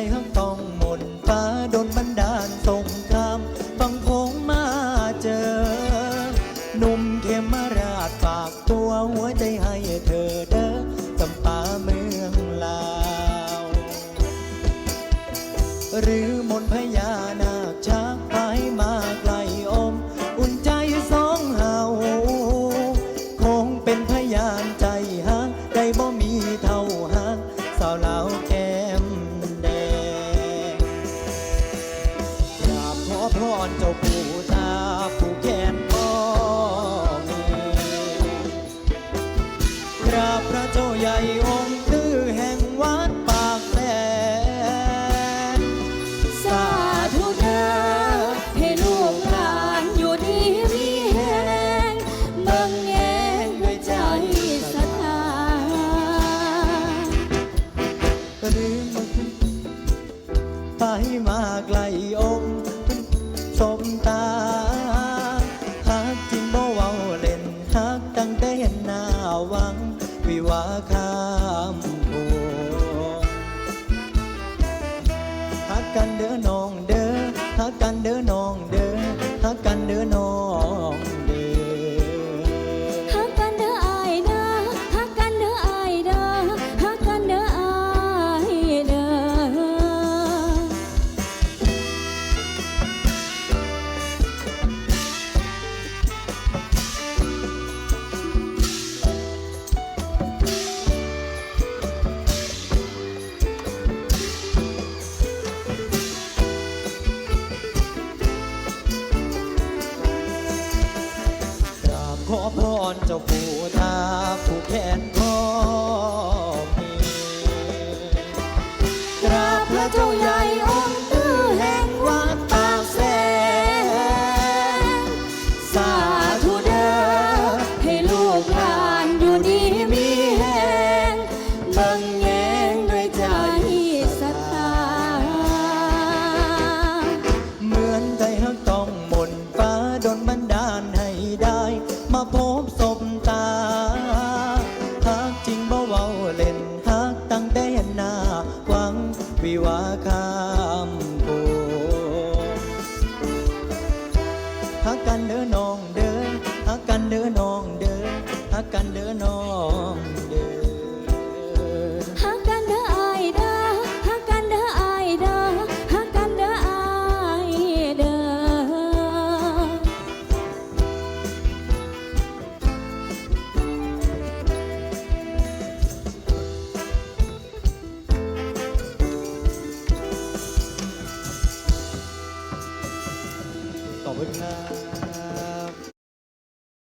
ใจฮักต้องหมนฟ้าโดนบันดาลส่งคำฟังโคงมาเจอ หนุ่มเขมาราดฝากตัวหัวใจให้เธอเด้อจำปาเมืองลาว หรือมนพญา รเจ้าปู่ตาผู้แขนพ่อมีกราบพระเจ้าใหญ่องค์ตื้อแห่งวัดปากแสนสาธุเถิดให้ลูกหลานอยู่ดีมีแหงเบิ่งแยงด้วยใจศรัทธาหรือไปมาไกลองาข้ามโพงหักกันเด้อ ขอพรเจ้าปู่ตาผู้แขน วิวาข้ามโพงฮักกันเด้อน้องเด้อฮักกันเด้อน้องเด้อฮักกันเด้อน้อง Good night.